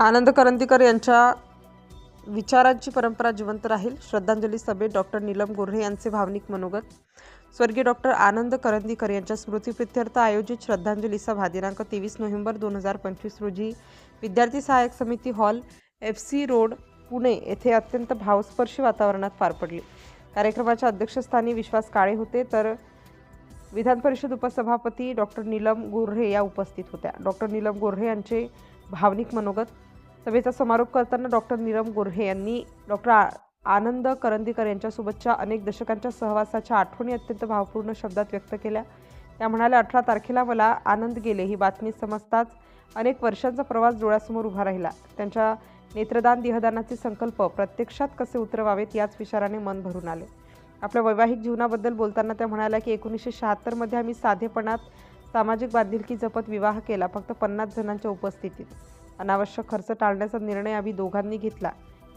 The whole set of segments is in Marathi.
आनंद करंदीकर यांच्या विचारांची परंपरा जिवंत राहील. श्रद्धांजली सभेत डॉक्टर नीलम गोऱ्हे यांचे भावनिक मनोगत. स्वर्गीय डॉक्टर आनंद करंदीकर यांच्या स्मृतीप्रित्यर्थ आयोजित श्रद्धांजली सभा दिनांक तेवीस नोव्हेंबर दोन हजार पंचवीस रोजी विद्यार्थी सहाय्यक समिती hall F C road Pune येथे अत्यंत भावस्पर्शी वातावरणात पार पडली. कार्यक्रमाच्या अध्यक्षस्थानी विश्वास काळे होते. तर विधान परिषद उपसभापती डॉक्टर नीलम गोऱ्हे या उपस्थित होत्या. डॉक्टर नीलम गोऱ्हे यांचे भावनिक मनोगत सभेचा समारोप करताना डॉक्टर नीरम गोऱ्हे यांनी डॉक्टर आ- आनंद करंदीकर यांच्यासोबतच्या अनेक दशकांच्या सहवासाच्या आठवणी अत्यंत भावपूर्ण शब्दात व्यक्त केल्या. त्या म्हणाल्या अठरा तारखेला मला आनंद गेले ही बातमी समजताच अनेक वर्षांचा प्रवास डोळ्यासमोर उभा राहिला. त्यांच्या नेत्रदान देहदानाचे संकल्प प्रत्यक्षात कसे उतरवावेत याच विचाराने मन भरून आले. आपल्या वैवाहिक जीवनाबद्दल बोलताना त्या म्हणाल्या की एकोणीसशे शहात्तरमध्ये आम्ही साधेपणात सामाजिक बांधिलकी जपत विवाह केला फक्त पन्नास जणांच्या उपस्थितीत. अनावश्यक खर्च टाळण्याचा निर्णय आम्ही दोघांनी घेतला.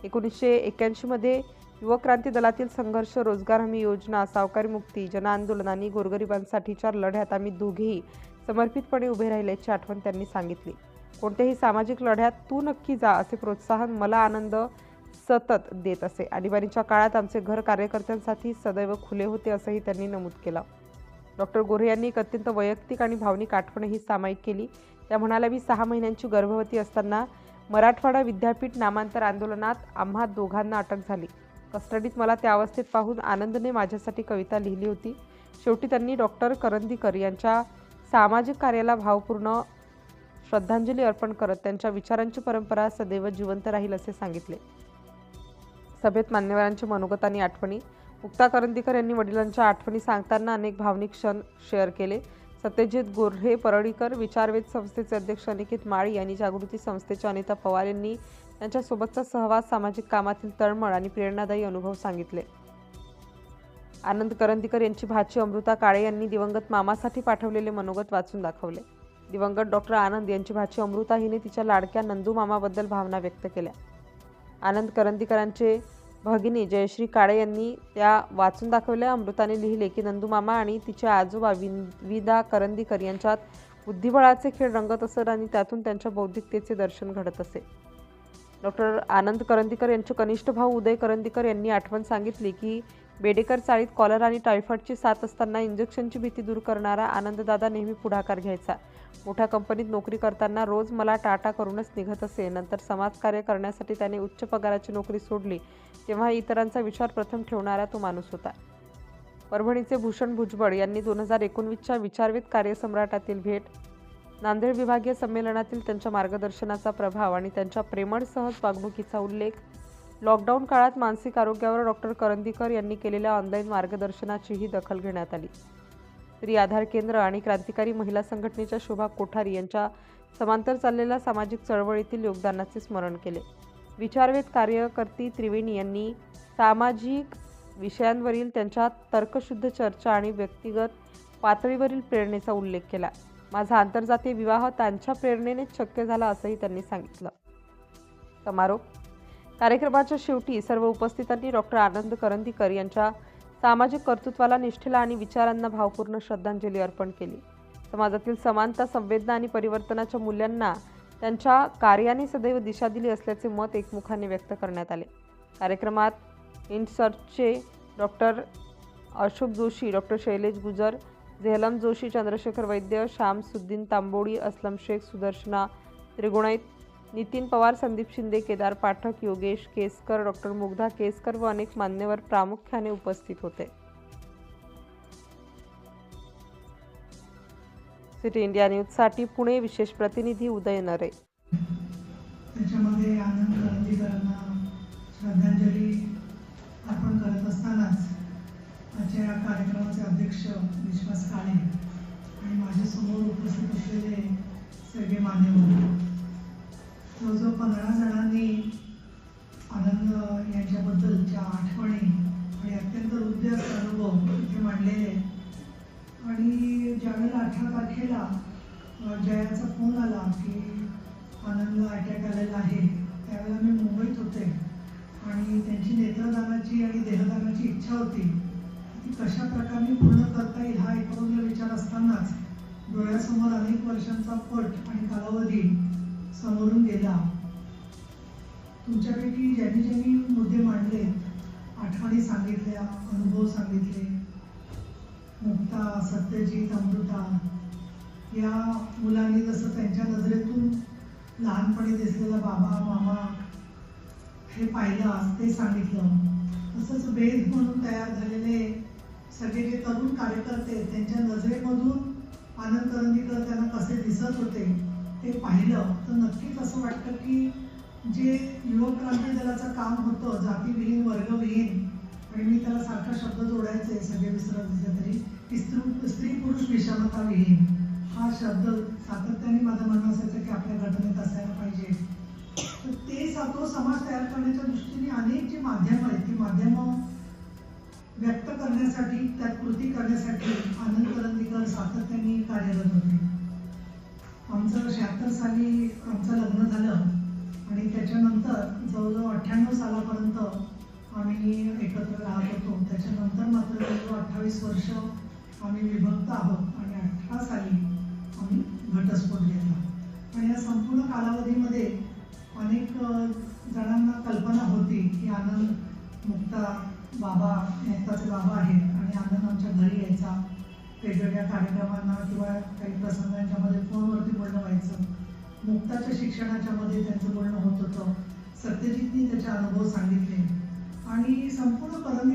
एकोणीसशे एक्क्याऐंशीमध्ये युवक क्रांती दलातील संघर्ष रोजगार हमी योजना सावकारी मुक्ती जनआंदोलन आणि गोरगरिबांसाठीच्या लढ्यात आम्ही दोघेही समर्पितपणे उभे राहिल्याची आठवण त्यांनी सांगितली. कोणत्याही सामाजिक लढ्यात तू नक्की जा असे प्रोत्साहन मला आनंद सतत देत असे. आणीबाणीच्या काळात आमचे घर कार्यकर्त्यांसाठी सदैव खुले होते असंही त्यांनी नमूद केलं. डॉक्टर गोरे यांनी एक अत्यंत वैयक्तिक आणि भावनिक आठवणही सामायिक केली. त्या म्हणाल्या मी सहा महिन्यांची गर्भवती असताना मराठवाडा विद्यापीठ नामांतर आंदोलनात आम्हा दोघांना अटक झाली. कस्टडीत मला त्या अवस्थेत पाहून आनंदने माझ्यासाठी कविता लिहिली होती. शेवटी त्यांनी डॉक्टर करंदीकर यांच्या सामाजिक कार्याला भावपूर्ण श्रद्धांजली अर्पण करत त्यांच्या विचारांची परंपरा सदैव जिवंत राहील असे सांगितले. सभेत मान्यवरांची मनोगत आणि आठवणी मुक्ता करंदीकर यांनी वडिलांच्या आठवणी सांगताना अनेक भावनिक क्षण शेअर केले. सत्यजित गोर्हे परळीकर विचारवेध संस्थेचे अध्यक्ष अनिकेत माळी आणि जागृती संस्थेच्या अनिता पवार यांनी त्यांच्यासोबतचा सहवास सामाजिक कामातील तळमळ आणि प्रेरणादायी अनुभव सांगितले. आनंद करंदीकर यांची भाची अमृता काळे यांनी दिवंगत मामासाठी पाठवलेले मनोगत वाचून दाखवले. दिवंगत डॉक्टर आनंद यांची भाची अमृता हिने तिच्या लाडक्या नंदू मामाबद्दल भावना व्यक्त केल्या. आनंद करंदीकरांचे भगिनी जयश्री काळे यांनी त्या वाचून दाखवल्या अमृताने लिहिले की नंदूमामा आणि तिचे आजोबा विन विदा करंदीकर यांच्यात बुद्धिबळाचे खेळ रंगत असत आणि त्यातून त्यांच्या बौद्धिकतेचे दर्शन घडत असे. डॉक्टर आनंद करंदीकर यांचे कनिष्ठ भाऊ उदय करंदीकर यांनी आठवण सांगितली की बेडेकर चाळीत कॉलर आणि टायफॉईडची साथ असताना इंजेक्शनची भीती दूर करणारा आनंददादा नेहमी पुढाकार घ्यायचा. मोठ्या कंपनीत नोकरी करताना रोज मला टाटा करूनच निघत असे. नंतर समाजकार्य करण्यासाठी त्याने उच्च पगाराची नोकरी सोडली. तेव्हा इतरांचा विचार प्रथम ठेवणारा तो माणूस होता. परभणीचे भूषण भुजबळ यांनी दोन हजार एकोणवीसच्या विचारवित कार्यसम्राटातील भेट नांदेड विभागीय संमेलनातील त्यांच्या मार्गदर्शनाचा प्रभाव आणि त्यांच्या प्रेमळ सहज वागणुकीचा उल्लेख लॉकडाऊन काळात मानसिक आरोग्यावर डॉक्टर करंदीकर यांनी केलेल्या ऑनलाईन मार्गदर्शनाचीही दखल घेण्यात आली. स्त्री आधार केंद्र आणि क्रांतिकारी महिला संघटनेच्या शोभा कोठारी यांच्या समांतर चाललेल्या सामाजिक चळवळीतील योगदानाचे स्मरण केले. विचारवेध कार्यकर्ती त्रिवेणी यांनी सामाजिक विषयांवरील त्यांच्या तर्कशुद्ध चर्चा आणि व्यक्तिगत पातळीवरील प्रेरणेचा उल्लेख केला. माझा आंतरजातीय विवाह त्यांच्या प्रेरणेनेच शक्य झाला असंही त्यांनी सांगितलं. समारोप कार्यक्रमाच्या शेवटी सर्व उपस्थितांनी डॉक्टर आनंद करंदीकर यांच्या सामाजिक कर्तृत्वाला निष्ठेला आणि विचारांना भावपूर्ण श्रद्धांजली अर्पण केली. समाजातील समानता संवेदना आणि परिवर्तनाच्या मूल्यांना त्यांच्या कार्याने सदैव दिशा दिली असल्याचे मत एकमुखाने व्यक्त करण्यात आले. कार्यक्रमात इनसर्चचे doctor Ashok Joshi doctor Shailesh Gujar Jhelam Joshi Chandrashekhar Vaidya Shyam Suddin Tamboli Aslam Shaikh Sudarshana Trigunait Nitin Pawar Sandeep Shinde Kedar Pathak Yogesh Keskar doctor Mugdha Keskar व अनेक मान्यवर प्रामुख्याने उपस्थित होते. सिटी इंडिया न्यूजसाठी पुणे विशेष प्रतिनिधी उदय नरे. त्याच्यामध्ये आनंद करंदीकरांना श्रद्धांजली अर्पण करत असतानाच आजच्या या कार्यक्रमाचे अध्यक्ष विश्वास काळे आणि माझ्यासमोर उपस्थित असलेले सगळे मान्यवर पंधरा जणांनी आनंद यांच्याबद्दलच्या आठवणी आणि अत्यंत हृदय अनुभव इथे मांडलेले. आणि ज्यावेळेला अठरा तारखेला जयाचा फोन आला की आनंदला अटॅक आलेला आहे त्यावेळेला मी मुंबईत होते. आणि त्यांची नेत्रदानाची आणि देहदानाची इच्छा होती. ती कशा प्रकारे पूर्ण करता येईल हा एकमेव विचार असतानाच डोळ्यासमोर अनेक वर्षांचा पट आणि कालावधी समोरून गेला. तुमच्यापैकी ज्यांनी ज्यांनी मुद्दे मांडले आठवणी सांगितल्या अनुभव सांगितले मुक्ता सत्यजित अमृता या मुलांनी जसं त्यांच्या नजरेतून लहानपणी दिसलेला बाबा मामा हे पाहिलं आज ते सांगितलं. तसंच वेद म्हणून तयार झालेले सगळे जे तरुण कार्यकर्ते त्यांच्या नजरेमधून आनंद करंदीकर त्यांना कसे दिसत होते ते पाहिलं. तर नक्कीच असं वाटतं की जे युवक क्रांती दलाचं काम होतं जातीविहीन वर्गविहीन आणि मी त्याला सारखा शब्द जोडायचे सगळे विसरत दिसले तरी की स्त्री स्त्री पुरुष विषमताविहीन हा शब्द सातत्याने माझं म्हणणं असायचं की आपल्या घटनेत असायला पाहिजे. तर ते सातो समाज तयार करण्याच्या दृष्टीने अनेक जी माध्यमं आहेत ती माध्यमं व्यक्त करण्यासाठी त्यात कृती करण्यासाठी आनंद करंदीकर सातत्याने कार्यरत होते. आमचं शहात्तर साली आमचं लग्न झालं. आणि त्याच्यानंतर जवळजवळ अठ्ठ्याण्णव सालापर्यंत आम्ही एकत्र राहत होतो. त्याच्यानंतर मात्र जवळजवळ अठ्ठावीस वर्ष आम्ही विभक्त आहोत आणि अठरा साली आम्ही घटस्फोट घेतला. आणि या संपूर्ण कालावधीमध्ये अनेक जणांना कल्पना होती की आनंद मुक्ता बाबा मुक्ताचे बाबा आहेत आणि आनंद आमच्या घरी यायचा. वेगवेगळ्या कार्यक्रमांना किंवा काही प्रसंगांच्यामध्ये फोनवरती बोलणं व्हायचं. मुक्ताच्या शिक्षणाच्या मध्ये त्यांचं बोलणं होत होतं. सत्यजितनी त्याचे अनुभव सांगितले. आणि संपूर्ण करंदी